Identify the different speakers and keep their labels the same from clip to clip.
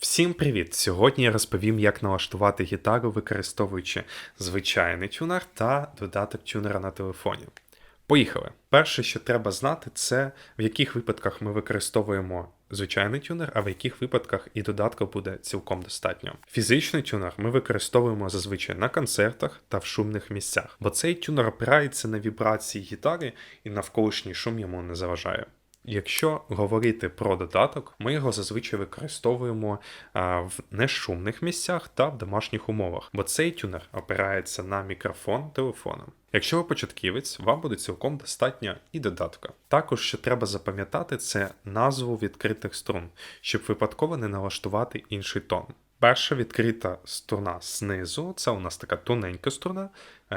Speaker 1: Всім привіт! Сьогодні я розповім, як налаштувати гітару, використовуючи звичайний тюнер та додаток тюнера на телефоні. Поїхали! Перше, що треба знати, це в яких випадках ми використовуємо звичайний тюнер, а в яких випадках і додатка буде цілком достатньо. Фізичний тюнер ми використовуємо зазвичай на концертах та в шумних місцях, бо цей тюнер опирається на вібрації гітари і навколишній шум йому не заважає. Якщо говорити про додаток, ми його зазвичай використовуємо в нешумних місцях та в домашніх умовах, бо цей тюнер опирається на мікрофон телефона. Якщо ви початківець, вам буде цілком достатньо і додатка. Також що треба запам'ятати, це назву відкритих струн, щоб випадково не налаштувати інший тон. Перша відкрита струна знизу, це у нас така тоненька струна,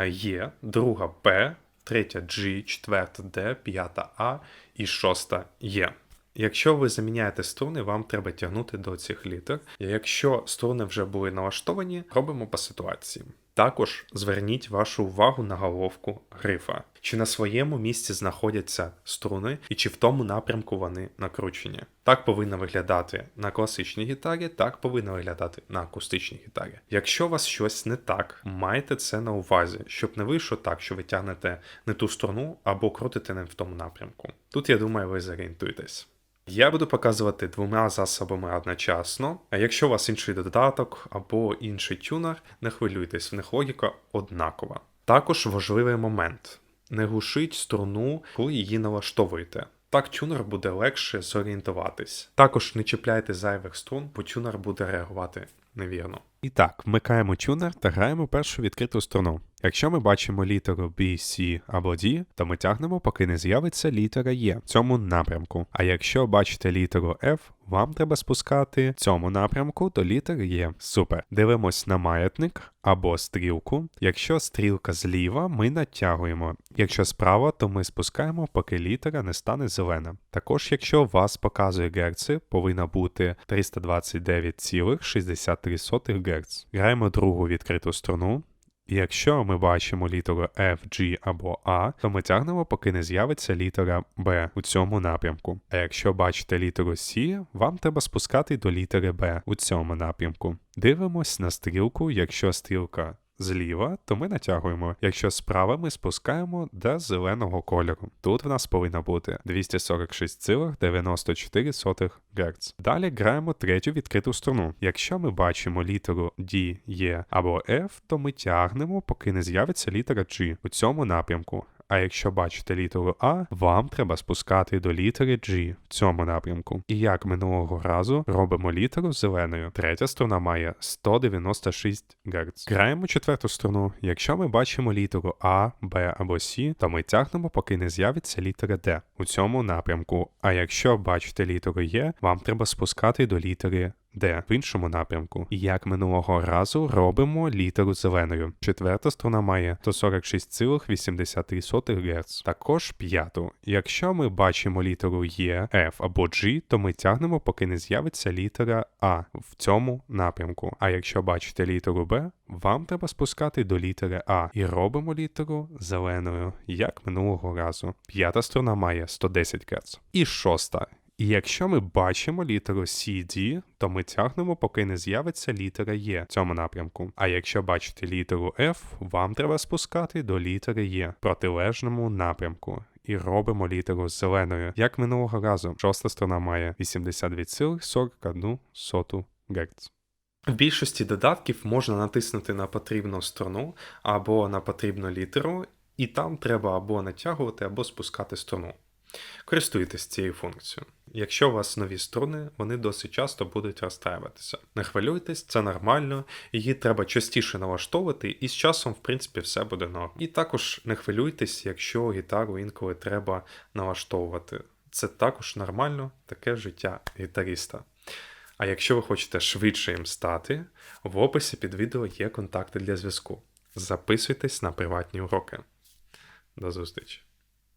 Speaker 1: є, друга Б, третя G, четверта D, п'ята А і шоста Е. Якщо ви заміняєте струни, вам треба тягнути до цих літер. Якщо струни вже були налаштовані, робимо по ситуації. Також зверніть вашу увагу на головку грифа, чи на своєму місці знаходяться струни, і чи в тому напрямку вони накручені. Так повинно виглядати на класичній гітарі, так повинно виглядати на акустичній гітарі. Якщо у вас щось не так, майте це на увазі, щоб не вийшло так, що ви тягнете не ту струну або крутите не в тому напрямку. Тут я думаю, ви зорієнтуєтесь. Я буду показувати двома засобами одночасно, а якщо у вас інший додаток або інший тюнер, не хвилюйтесь, в них логіка однакова. Також важливий момент: не глушіть струну, коли її налаштовуєте. Так тюнер буде легше зорієнтуватись. Також не чіпляйте зайвих струн, бо тюнер буде реагувати невірно. І так, вмикаємо тюнер та граємо першу відкриту струну. Якщо ми бачимо літеру B, C або D, то ми тягнемо, поки не з'явиться літера Е в цьому напрямку. А якщо бачите літеру F, вам треба спускати цьому напрямку до літери Е. Супер. Дивимось на маятник або стрілку. Якщо стрілка зліва, ми натягуємо. Якщо справа, то ми спускаємо, поки літера не стане зелена. Також, якщо вас показує герци, повинна бути 329,63 Гц. Граємо другу відкриту струну. І якщо ми бачимо літеру F, G або A, то ми тягнемо, поки не з'явиться літера B у цьому напрямку. А якщо бачите літеру C, вам треба спускати до літери B у цьому напрямку. Дивимось на стрілку, якщо стрілка зліва, то ми натягуємо. Якщо справа ми спускаємо до зеленого кольору. Тут в нас повинно бути 246,94 Гц. Далі граємо третю відкриту струну. Якщо ми бачимо літеру D, E або F, то ми тягнемо, поки не з'явиться літера G у цьому напрямку. А якщо бачите літеру А, вам треба спускати до літери G в цьому напрямку. І як минулого разу робимо літеру зеленою. Третя струна має 196 Гц. Граємо четверту струну. Якщо ми бачимо літеру А, Б або С, то ми тягнемо, поки не з'явиться літера Д у цьому напрямку. А якщо бачите літеру Е, вам треба спускати до літери де в іншому напрямку. Як минулого разу робимо літеру зеленою. Четверта струна має 146,83 Гц. Також п'яту. Якщо ми бачимо літеру Е, F або G, то ми тягнемо, поки не з'явиться літера А в цьому напрямку. А якщо бачите літеру Б, вам треба спускати до літери А і робимо літеру зеленою, як минулого разу. П'ята струна має 110 Гц. І шоста. І якщо ми бачимо літеру CD, то ми тягнемо, поки не з'явиться літера Е в цьому напрямку. А якщо бачите літеру F, вам треба спускати до літери Е в протилежному напрямку. І робимо літеру зеленою, як минулого разу. Шоста сторона має 82,41 Гц. В більшості додатків можна натиснути на потрібну струну або на потрібну літеру, і там треба або натягувати, або спускати струну. Користуйтесь цією функцією. Якщо у вас нові струни, вони досить часто будуть розстраюватися. Не хвилюйтесь, це нормально, її треба частіше налаштовувати, і з часом, в принципі, все буде норм. І також не хвилюйтесь, якщо гітару інколи треба налаштовувати. Це також нормально, таке життя гітаріста. А якщо ви хочете швидше їм стати, в описі під відео є контакти для зв'язку. Записуйтесь на приватні уроки. До зустрічі!